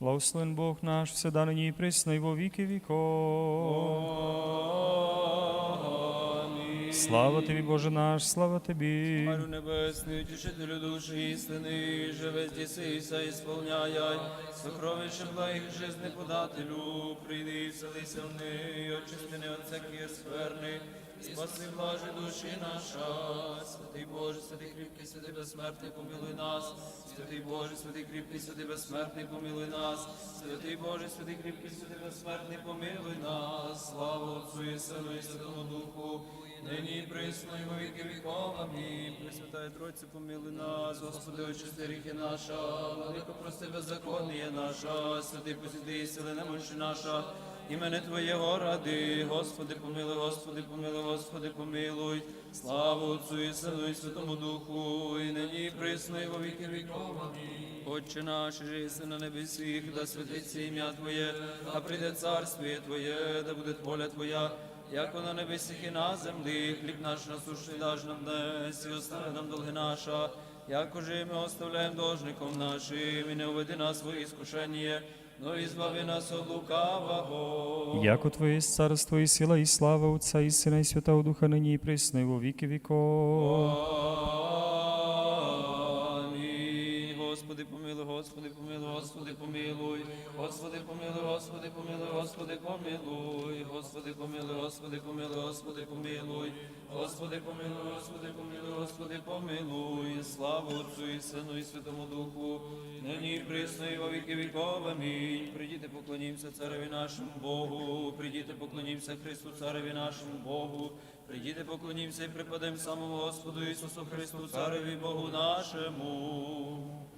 Благословен Бог наш, всегда нині і присно, і во віки віков. Слава тобі, Боже наш, слава тобі. Царю небесний, утішителю душі істини, живе здісися, ісполняй, сокровище благих жизни подателю, прийди вселися в неї, очисти не от всякої скверни, спаси блажі душі наша, святий Боже, святий кріпкий, святий безсмертний, помилуй нас, святий Боже, святий кріпкий, святий безсмертний, помилуй нас, святий Боже, святий кріпкий, святий безсмертний, помилуй нас, слава Отцу і Сину і Святому Духу, нині присно, і во віки віков. Амінь. Пресвятая Тройця, помилуй нас, Господи, очисти ріхи наша, велико прости беззаконніє наша, святий посіди сили немощі наша, імене Твоєго ради, Господи, помилуй, Господи, помилуй, Господи, помилуй, славу Отцу і Сину і Святому Духу, і нині присно, во віки віков. Отче наш, же на небесіх, да святиться ім'я Твоє, а прийде царствіє Твоє, да буде воля Твоя, як на небесіх і на землі, хліб наш насущний даж нам днес, і остави нам долги наша, як уже ми оставляємо должником нашим, і не уведи нас в іскушення, но і збави нас от лукавого. Яко Твоє є царство і сила, і слава Отця і Сина, і Святого Духа, нині і присно, і во віки віков. Господи, помилуй, Господи, помилуй, Господи, помилуй, Господи, помилуй, Господи, помилуй, Господи, помилуй, Господи, помилуй, Господи, помилуй, Господи, помилуй, Господи, помилуй, Господи, помилуй, слава Отцу і Сину і Святому Духу, нині присно, і во віки віков. Амінь. Придіти, поклонімося цареві нашому Богу, придіти, поклонімося Христу, цареві нашому Богу, придіти, поклонімося і припадемо самому Господу Ісусу Христу, цареві Богу нашому.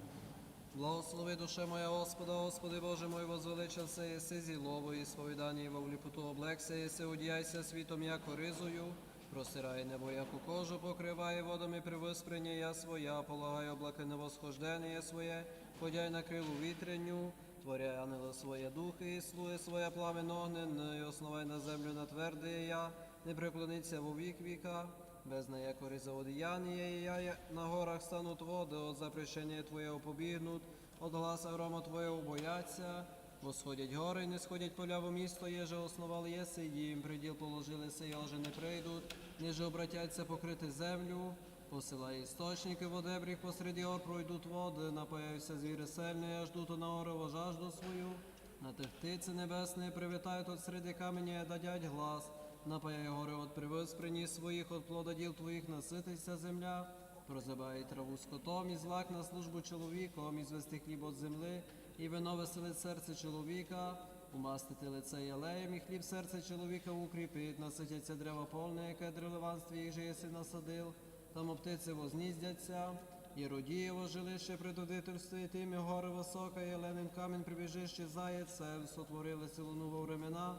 Благослови душе моя Господа, Господи Боже мой, возвеличився єси зі лову і сповідання, і во вліпоту облекся єси, одіяйся світом, яко ризою, простирай небо, яку кожу, покриває водами привиспрення я своя, полагай облаки на восхождення своє, ходяй на крилу вітряню, творяй ангела своє духи, і слуги своє пламен огненне, і основай на землю на тверде я, не преклониться во вік віка, без нея за одіяння, і я на горах стануть води, от запрещення Твоєго побігнуть, от гласа грома Твоєго бояться. Восходять гори, не сходять поля в місто, єже основали єси їм, приділ положилися, і вже не прийдуть, ниже обратяться покрити землю. Посилай істочники в одебріх, посеред гор пройдуть води, напояються звіри сильні, аж дуто на орево жажду свою. На тих птиці небесні привітають от середи каменя, дадять глас. Напаяй гори от привез приніс своїх, от плода діл твоїх насититься земля. Прозибає траву скотом і злак на службу чоловіком, і звести хліб от земли, і вино веселить серце чоловіка, умастити лице ялеєм, і хліб серце чоловіка укріпить, наситяться дерева повне, яке древливанство їх же єси насадив, там птиці возніздяться. І родієво жилище предодительствує тим, і гори висока, і ленин камінь прибіжище заяцем, сотворили силу во времена,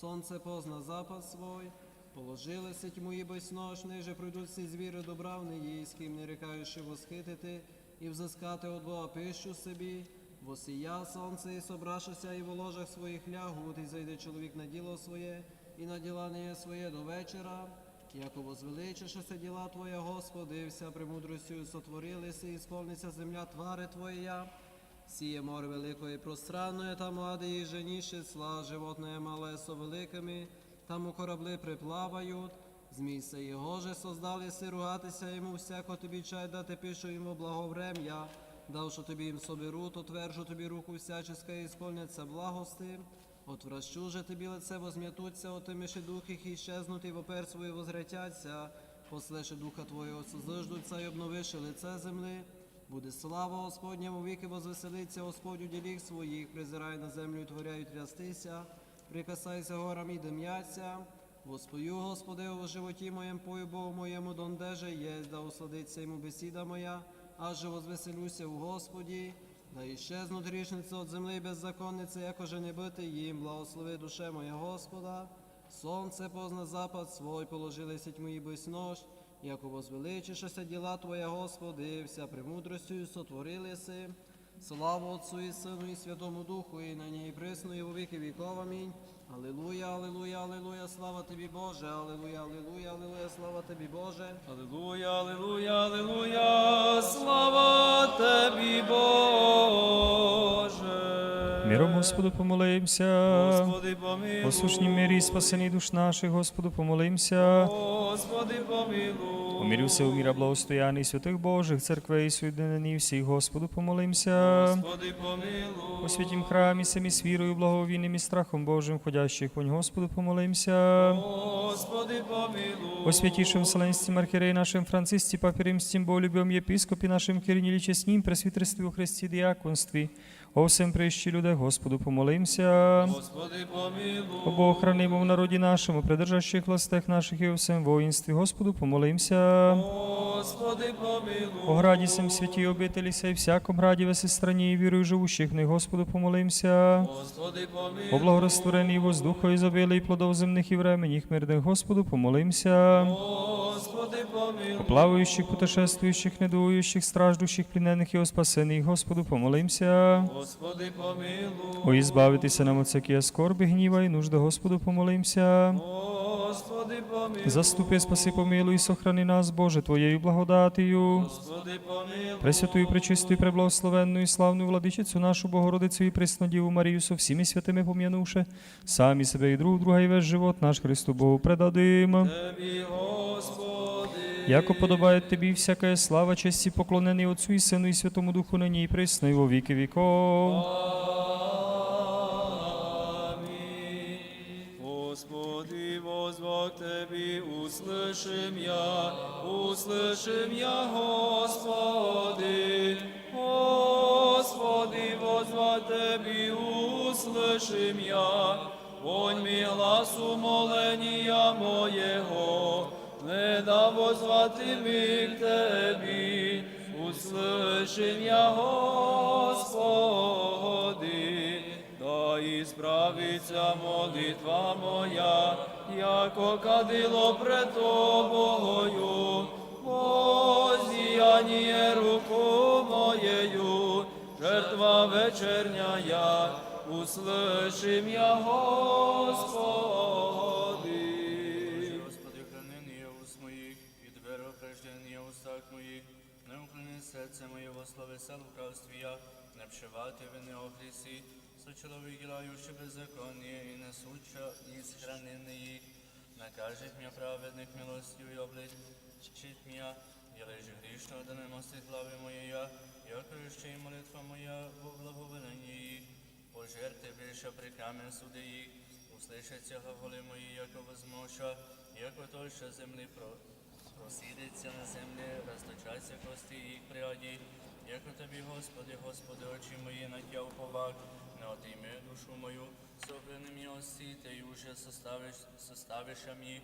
сонце позна запад свой, положилися тьму і безнош, ниже пройдуть всі звіри добравни їй, з ким не рікаючи восхитити, і взискати от Бога пищу собі, восія сонце, і собрашися, і в ложах своїх лягут, і зайде чоловік на діло своє, і на діла не своє до вечора. Яко возвеличишеся діла Твоя, Господи, вся премудростю сотворилися, і сповниться земля твари Твоя. Сіє море великої пространної, там лади і женіші сла, животне мале со великими, там у корабли приплавають. Змійся його же создали си ругатися йому, всяко тобі чай дати пишу йому благоврем'я. Давши тобі їм соберу, тверджу тобі руку всяческа і сповняться благости. Отвращу же тобі лице возм'ятуться, отимиши дух їх і щезнути, вопер свої возвратяться. Послеши духа Твого, созиждуться і обновиши лице земли. Буде слава Господня, у віки возвеселиться Господь у діліх своїх, призирай на землю творяють трястися, прикасайся горам і дим'яться. Воспою, Господи, у животі моєм пою Богу моєму, дондеже єсть, да усладиться йому бесіда моя, аже возвеселюся у Господі. Да іщезнуть грішниці от земли беззаконниці, якоже не бити їм, благослови душе моя Господа. Сонце позна запад свой, положилися тьмі безнож, яко возвеличишеся діла Твоя, Господи, вся премудростю сотворилися. Слава Отцу і Сину і Святому Духу, і на ній присно, і у віки віков. Амінь. Аллилуйя, аллилуйя, алілуя, слава тобі, Боже, аллилуйя, аллилуйя, аллилуйя, слава тобі, Боже. Аллилуйя, аллилуйя, аллилуйя, слава Тобі, Боже. Миром Господу помолимся. Господи помилуй. Послушній мирі спасений душ наших, Господу помолимся. Господи помилуй. У міра благостояний святих Божих, церквей соєдинені всіх, Господу помолимся. Господи помилуй. У святім храмі самі з вірою, благовійним і страхом Божим, ходящих вонь, Господу помолимся. Господи помилуй. О святейшем Вселенском архиерее нашим Франциске, Папе Римским, Боголюбем, епископе нашим Кирилле Честним, пресвитерстве во Христе, диаконстве, о всем прещи людях, Господу помолимся. Господи помилуй. О Богохранимом в народе нашем, о придержащих властях наших и о всем воинстве, Господу помолимся. Господи помилуй. О граді сем святі обителі сей, всяком граді веси страні і вірою живущих них, Господу помолимся. Господи О помилуй. благорастворенні воздуха і забили, і плодов земних і временіх мирних, Господу помолимся. Господи помилуй. О путешествующих, недуючих, страждущих, плененных и о спасених, Господу помолимся. Господи помилуй. О избавитися нам от всякие скорби, гніва и нужди, Господу помолимся. Господи помилуй. Заступи, спаси, помилуй, сохрани нас, Боже, Твоєю благодатію. Господи помилуй. Пресвятую, пречистую, преблагословенну і славну владичицю нашу Богородицю і Преснодіву Марію со всіми святими пом'янувши, самі себе і друг друга і весь живот наш Христу Богу предадим. Тебі, Господи. Яко подобає тобі всяка слава, честь і поклонений Отцу і Сину і Святому Духу нині і присно, і во віки віков. Аминь. Господи, возвал Тебе, услышим я, услышим я, Господи. Господи, возвал Тебе, услышим я, вонь ми гласу моления моего, не да возвати ми к Тебе, услышим я, Господи. Ісправиться молитва моя, яко кадило пред тобою, возіяние руку моєю, жертва вечерняя, услышим я, Господи. Господи, храни я уст моїх, і двері охреждені устах моїх, не уклони серце моє во словеса лукавстві я, не вшивати вини о чоловік граючи беззаконні, і несуча із хранини їх. Накажет м'я праведник милостю і обличить м'я, і лежи грішно, да не мостить глави моєя, яко ще й молитва моя во благоволенні їх. Пожерти більше при камінь суди їх, услышаться глаголи мої, яко возмоша, яко тольше землі про, просідеться на землі, розточаться кості їх пряді, яко тобі, Господи, Господи, очі мої натяв поваг, не отийми душу мою, сохрани милості, ти й уже составиш, составиш мені,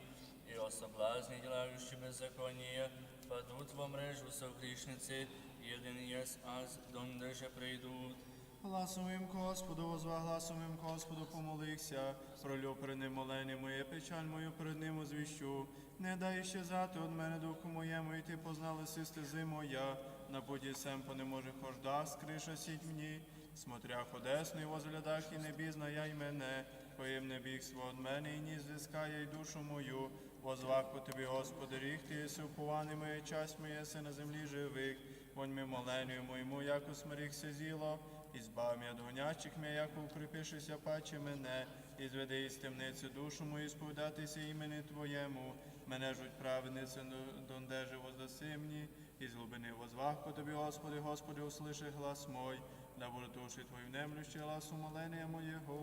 і особлазні, ділаючи беззаконія, падуть во мрежу согрішниці, єдин єс аз, донде же прийдуть. Гласовим Господу, возва гласовим Господу помолився, пролю перед ним молені моє, печаль мою перед ним озвіщу. Не дай щезати од мене духу моєму, і ти познала си стези моя. На путі сем по не може хожда, скриша сіть мені. Смотря ходесний возглядах і не бізнає й мене, поїм не бігство од мене, і ні звискає й душу мою. Возвах по тобі, Господи, ріг ти єси упований моя часть моя, си на землі живих. Вонь ми моленою моєму, як усмирихся зіло, і збав м'я до гонячих м'я, як укріпишися паче мене, і зведи із темниці душу мою, сповідатися імені Твоєму. Мене жуть праведниці, дондеже воздаси мені, і глибини возвах по тобі, Господи, Господи, услиши глас мой, да буде душі Твої внемлющі глас умолення моєго.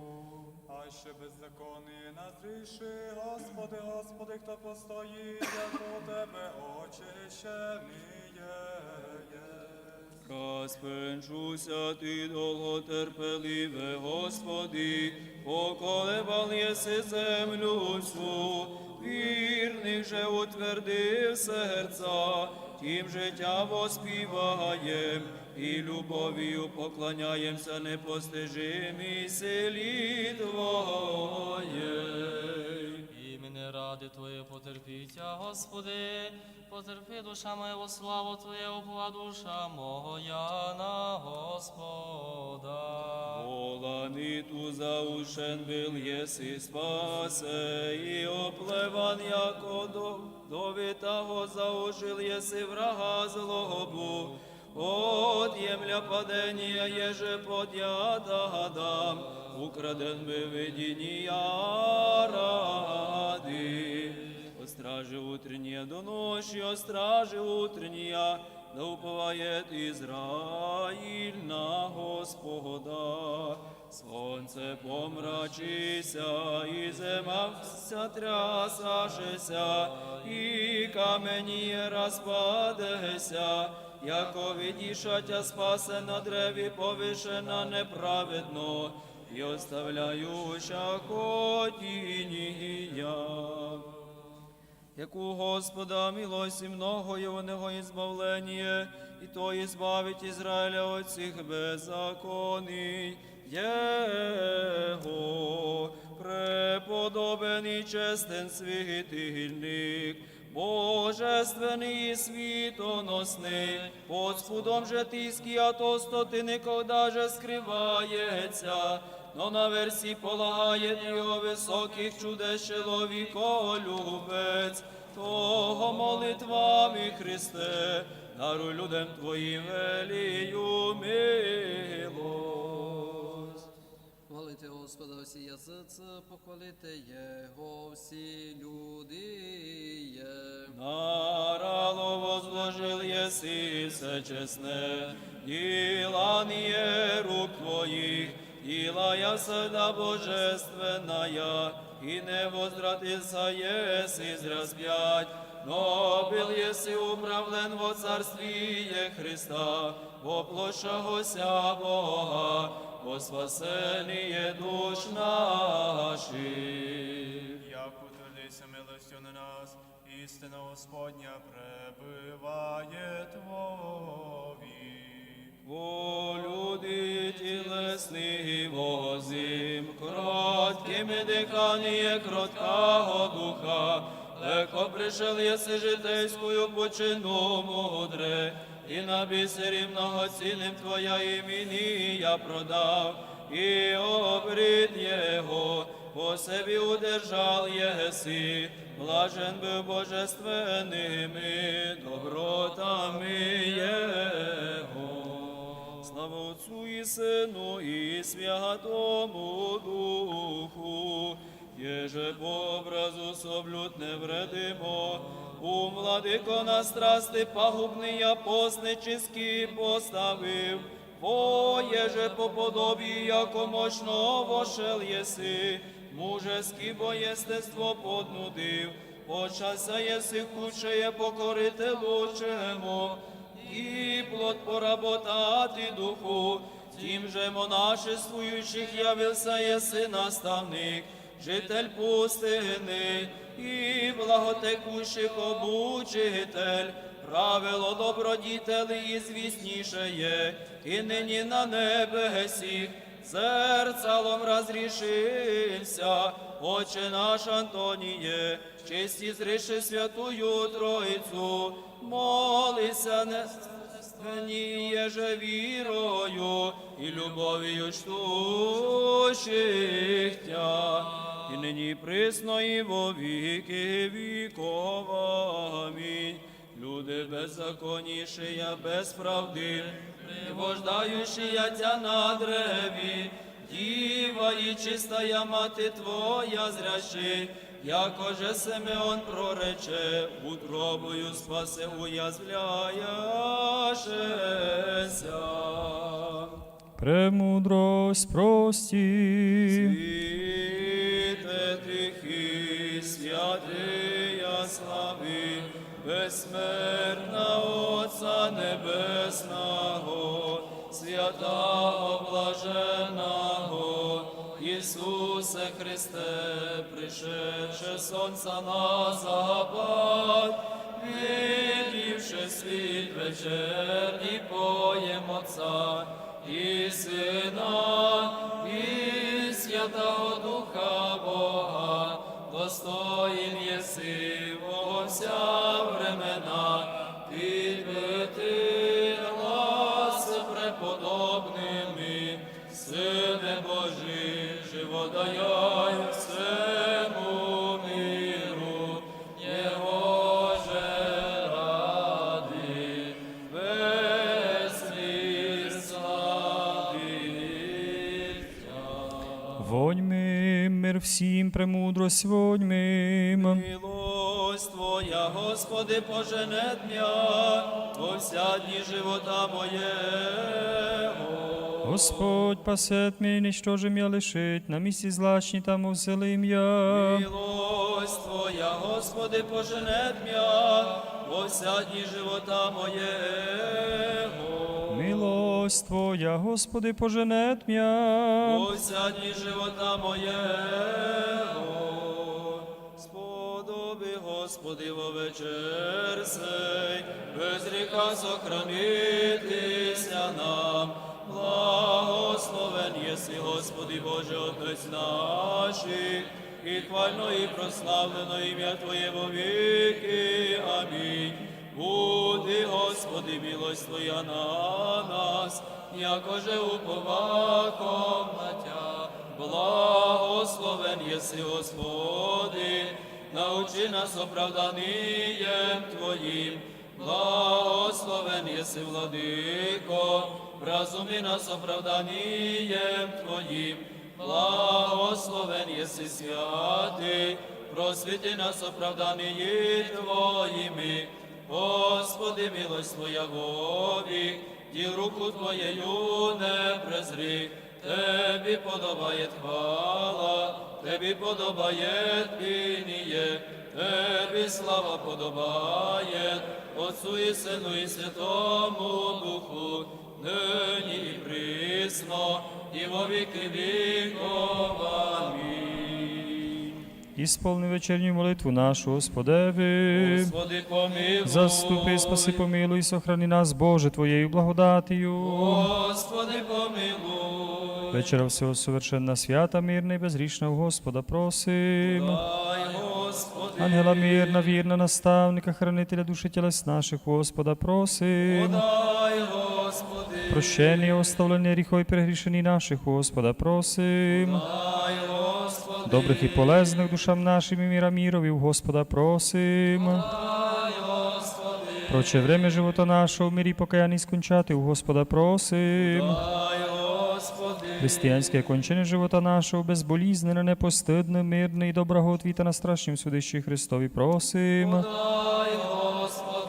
А ще беззаконні назріши, Господи, Господи, хто постоїть, як у Тебе очищеніє. Розпенчуся ти довготерпеливе, Господи, поколебал єси землю всю, вірних же утвердив серця, тим життя воспіваєм, і любов'ю поклоняємося непостижимій силі Твоєй. Імені ради Твоє потерпіття, Господи, потерпи душа моя во славу Твоє, упова душа моя на Господа. Волани ту заушен был єси спасе, і оплеван, яко до, до заужил єси врага злобу. Отъемля падения, еже подъята Адам, украден бы видения ради. О стражи утренняя до ночи, о стражи утренняя, да уповает Израиль на Господа. Сонце помрачися, і зима вся трясашися, і камені розпадеся, яко відішатя спасе на древі повишена неправедно, і оставляюча хотінія. Як у Господа милості многою у Него избавление, и то избавить Израиля от всех беззаконий. Его преподобен и честен святильник, Божественный и світоносний, под спудом же тиски, а то стоти никогда же скривається, но на версі полагає його високих чудес чоловіколюбець, того молитвами Христе, даруй людям Твоїм велію милость. Господа всі язиці, похвалите Його всі люди. є. Нарало возложил єси все чесне, діла не рук Твоих, делая сада божественная, и не возвратился еси зря спять, но был еси управлен во царствие Христа, воплощагося Бога, во спасение душ наших. Як утвердися милостю на нас, істина Господня пребиває Твові. О, люди тілесні возим, кроткими дихання кроткого духа, легко пришел єси житейською почину мудре, і на бісері многоцінним Твоя імені я продав, і обрід Його, по собі удержал єси, блажен був божественними добротами Його. Слава Отцу і Сину і Святому Духу, Єже по образу соблюд невредимо, у владико на страсти пагубний апостнический поставив, Бо єже по подобі, яко мощно вошел єси, мужеське боєстество поднудив, почася єси худшеє покорити лучшему, і плод поработати духу, тим же монашествуючих явився єси наставник, житель пустини і благотекущих обучитель, правило добродітелі і звісніше є, і нині на небесіх, зерцалом розрішився, Отче наш Антоніє, честі зриши святую Троїцю, молися не Ніє же вірою і любов'ю чтущих тя, і нині присно і во віки віков. Амінь. Люди беззаконнішия, без правди, вождаючия тя на древі, діва і чистая мати Твоя зрящи, яко же Симеон прорече, утробою спасе уязвляєшеся. Премудрость прості. Світе тихий, святия слави, безсмертна Отця Небесного, святого блаженого, Ісусе Христе, пришедше сонця на запад, видівши світ вечерній поєм Отця і Сина, і Святого Духа Бога, достоїн єси во вся Воньми, мир всім премудрость воньми. Милость Твоя, Господи, пожене дня, во дні живота моє. Господь пасет мій, нічтожим я лишить, на місці злачні там оселим я. Милость Твоя, Господи, пожене дня, во вся дні живота моєго. Милость Твоя, Господи, поженет м'я. Во вся дні живота моєго. Сподоби, Господи, во вечер сей, без гріха сохранитися нам. Благословен єси, Господи Боже, Отець наших, і хвально і прославлено ім'я Твоє во віки. Амінь. Буди, Господи, милость Твоя на нас, якоже уповаком на. Благословен єси, Господи, научи нас оправданієм Твоїм. Благословен єси, Владико, вразуми нас оправданієм Твоїм. Благословен єси, святий, просвіти нас оправданії Твоїми. Господи, милость Твоя вовік, діл руку Твоєю не презри. Тебі подобає хвала, Тебі подобає пініє, Тебі слава подобає, Отцу і Сину і Святому Духу, нині і присно, і во віки віков. Амінь. Ісполни вечерню молитву нашу, Господеви. Господи, помилуй. Заступи, спаси, помилуй, сохрани нас, Боже, Твоєю благодатію. Господи, помилуй. Вечера всього совершенна свята, мирна і безгрішна у Господа просим. Дай, Господи. Ангела мирна, вірна, наставника, хранителя душі тілес наших, Господа просим. Дай, Господи. Прощення, оставлення гріхов і перегрішені наших, Господа просим. Добрих і полезних душам нашим і міра мірові, у Господа просим. Проче время живота нашого в мирі покаянні скончати, у Господа просим. Християнське кончене живота нашого, безболізнене, непостидне, мирне і доброго отвіта на страшнім судищі Христові просим.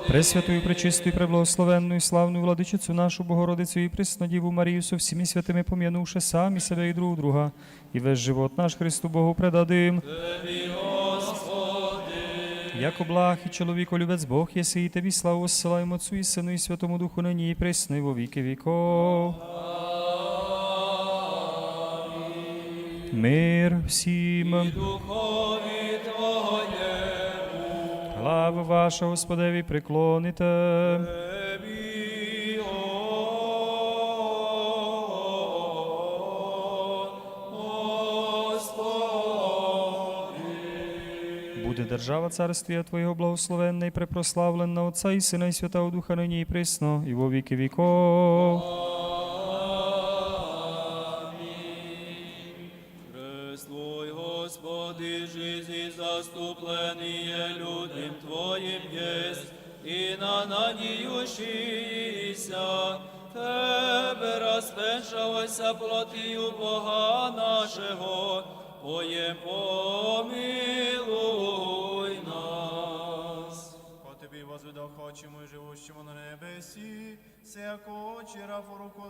Пречистую, преблагословенну і славну владичицю нашу Богородицю і Преснодіву Марію со всіми святими пом'янувши самі себе і друг друга, і весь живот наш Христу Богу предадим. Тебі, Господи. Яко благ і чоловіколюбець Бог єси, і тобі славу осилаємо Отцу і Сину і Святому Духу нині і присно, во віки віков. Мир всім. Духові Твоєму. Глава ваша, Господеві, приклоните. Буде держава царствія Твоєго благословенна і препрославлена Отця і Сина і Святого Духа нині і присно, і во віки віков. І живущому на небесі, се яко очі рав руку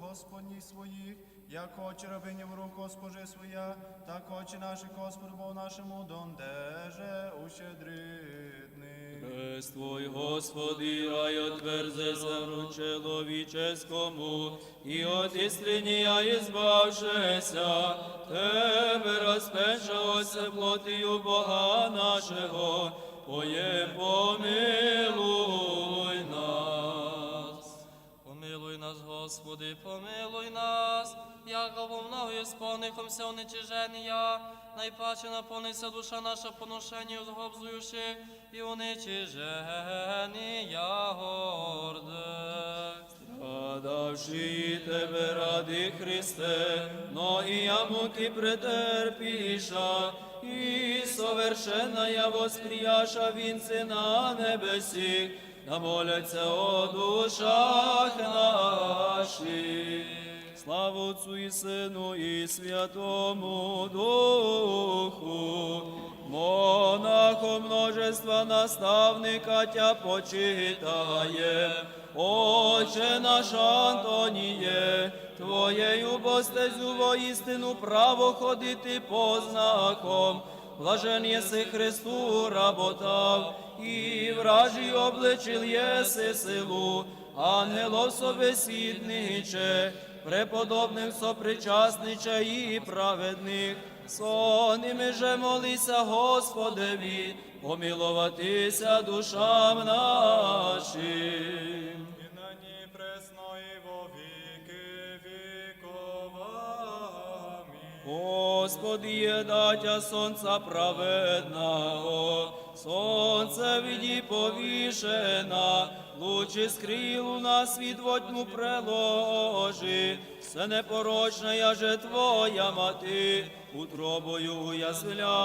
Господні своїх, як очі рабині в руку Госпожи своя, так очі наші Господу Богу нашому дондеже ущедритний. Хрест Твой, Господи, рай отверзе землю человеческому, и от истрения избавшися, Тебе розпешалося плотію Бога нашого, Поє помилуй Господи, помилуй нас, яко помногою сповнихомся уничиження, найпаче наповниться душа наша поношення згобзуюши і уничиження горде. Радавши Тебе ради Христе, но і я муки претерпіша, і совершенна я восприяша вінці на небесі, намоляться о душах наших. Слава Отцу і Сину і Святому Духу, монахом множества наставника тя почитає. Отче наш Антоніє, Твоєю постезю воістину право ходити по знаком. Блажен єси Христу работав, і вражі обличил єси силу, ангелов собесідниче, преподобних сопричасниче і праведних. Сонними же молися Господеві, помилуватися душам нашим. Господи, є датя сонця праведного, сонце віді повішена, лучі скрилу на світ водьму преложи, все непорочна я же твоя мати, утробою ясляшеся.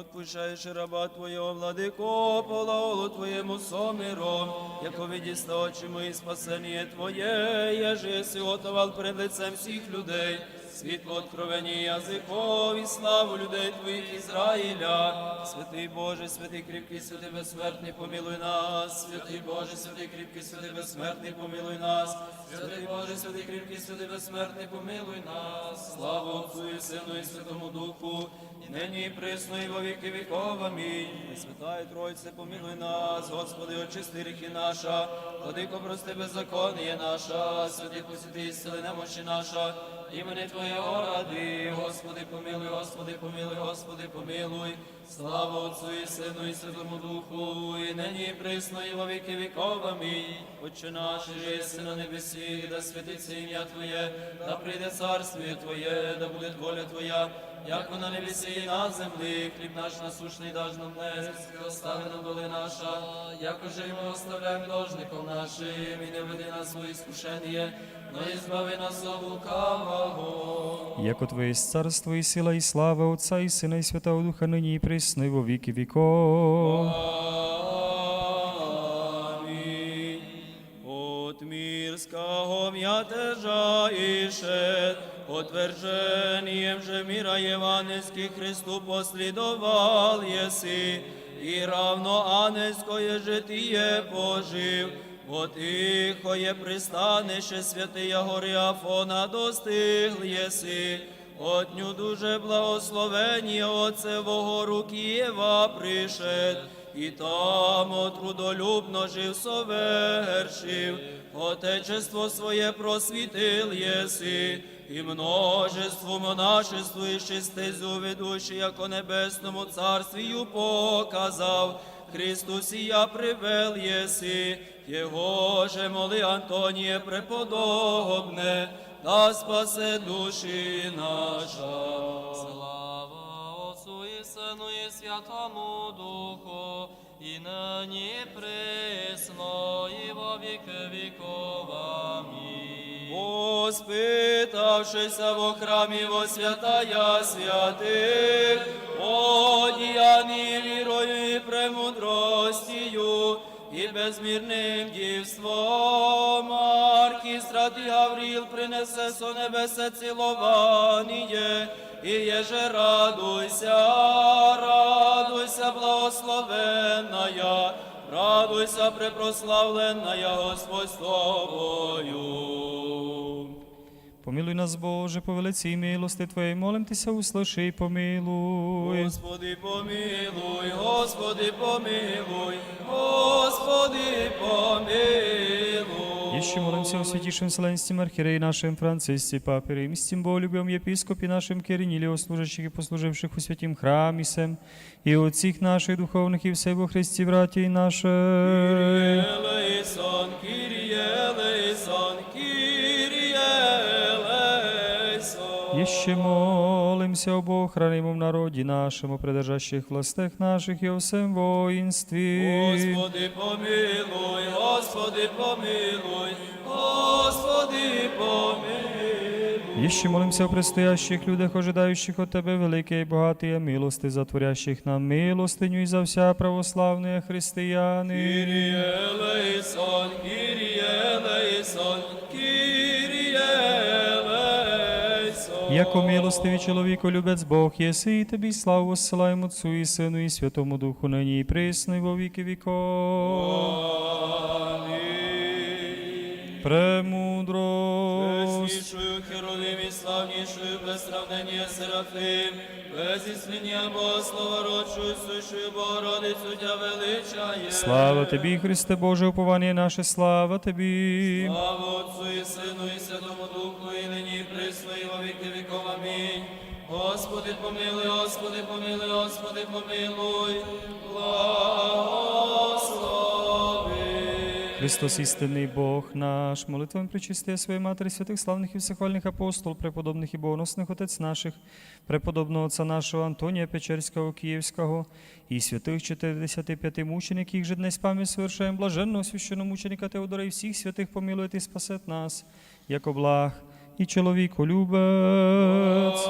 Отпущаєш раба Твоєго, владико, полаголу Твоєму сомиром, яко відіста очі мої спасення Твоє, я же готовал перед лицем всіх людей, світло откровені язиков і славу людей Твоїх Ізраїля. Святий Боже, святий кріпкий, святий безсмертний, помилуй нас, святий Боже, святий кріпкий, святий безсмертний, помилуй нас, святий Боже, святий кріпкий, святий безсмертний, помилуй нас, слава Отцу і Сину і Святому Духу, і нині і присно, і во віки віков. Амінь. Святая Тройце, помилуй нас, Господи, очисти ріхи наша, владико, прости беззаконніє наша, святий посвяти сили немощі наша, імені Твоєго ради, Господи, помилуй, Господи, помилуй, Господи, помилуй, слава Отцу і Сину і Святому Духу, і нині присно, і во віки віков. Амінь. Отче наш, єси на небесі, да святиться ім'я Твоє, да прийде царствіє Твоє, да буде воля Твоя, як на небесі і на землі, хліб наш насушний даж нам днес, і остави нам доли наша, як уже і ми оставляємо должником нашим, і не веди нас у іскушення, но і збави нас от лукавого. Яко Твоє царство і сила, і слава Отця і Сина, і Святого Духа, нині і присно, і во віки віков. Амінь. От мирского мятежа ишед, отвержением же мира Евангельских Христу последовал еси, и равно ангельское житие пожив, от тихое пристанище святия гори Афона достигл єси, от ню дуже благословення Отцевого руки Єва пришед, і там от трудолюбно жив совершив, Отечество своє просвітил єси, і множеству монашеству і стезю ведущий, яко небесному царствію показав, Христус я привел єси, Його же моли Антоніє преподобне, да спасе душі наша. Слава Отцу і Сину і Святому Духу, і нині присно, і во віки віков. Амінь. Воспитавшися во храмі во святая святих, одіяні вірою і премудростію, і безмірним дівством, архістрат і Гавріл принесе со небесе цілованіє, і єже радуйся, радуйся, благословенная, радуйся, препрославленная Господь з тобою. Помилуй нас, Боже, по велиці милости Твоєї, молим Тися, услыши і помилуй. Господи, помилуй, Господи, помилуй, Господи, помилуй. Еще молимся о святейшем Вселенском архиерее нашем Франциссе, Папе Римским, Боголюбем епископе нашим Кириниле, о служащих и послуживших у святим храме сем, и от всех наших духовных и всего Христе, братья наши. Елейсон, Кирие, Елейсон, Кирие, Елейсон. Еще молимся об охранимом народе нашем, о придержащих властях наших и о всем воинстве. Господи, помилуй, Господи, помилуй, Господи, помилуй. Еще молимся о предстоящих людях, ожидающих от Тебе великие и богатые милости, затворящих нам милостиню и за вся православные християни. Kyrie eleison, Kyrie eleison, Яко милостивий чоловіко, любець Бог, єси, і тобі славу воссилаємо Отцу і Сину і Святому Духу, нині і присно, і во віки віков. Премудрость. Херувим і славнішою без сравнення Серафим, без існення Богослова родшою сущою Богородицю тя величає. Слава тобі, Христе Боже, уповання наше, слава тобі. Слава Господи, помилуй, Господи, помилуй, Господи, помилуй, благослови. Христос істинний Бог наш, молитвами причистия своєї Матері, святих славних і всехвальних апостол, преподобних і богоносних отець наших, преподобного отця нашого Антонія Печерського, Київського і святих 45 мучеників, їх же днес пам'ять совершаємо блаженного священномученика Теодора і всіх святих помилує і спасет нас, як благ і чоловіку любець.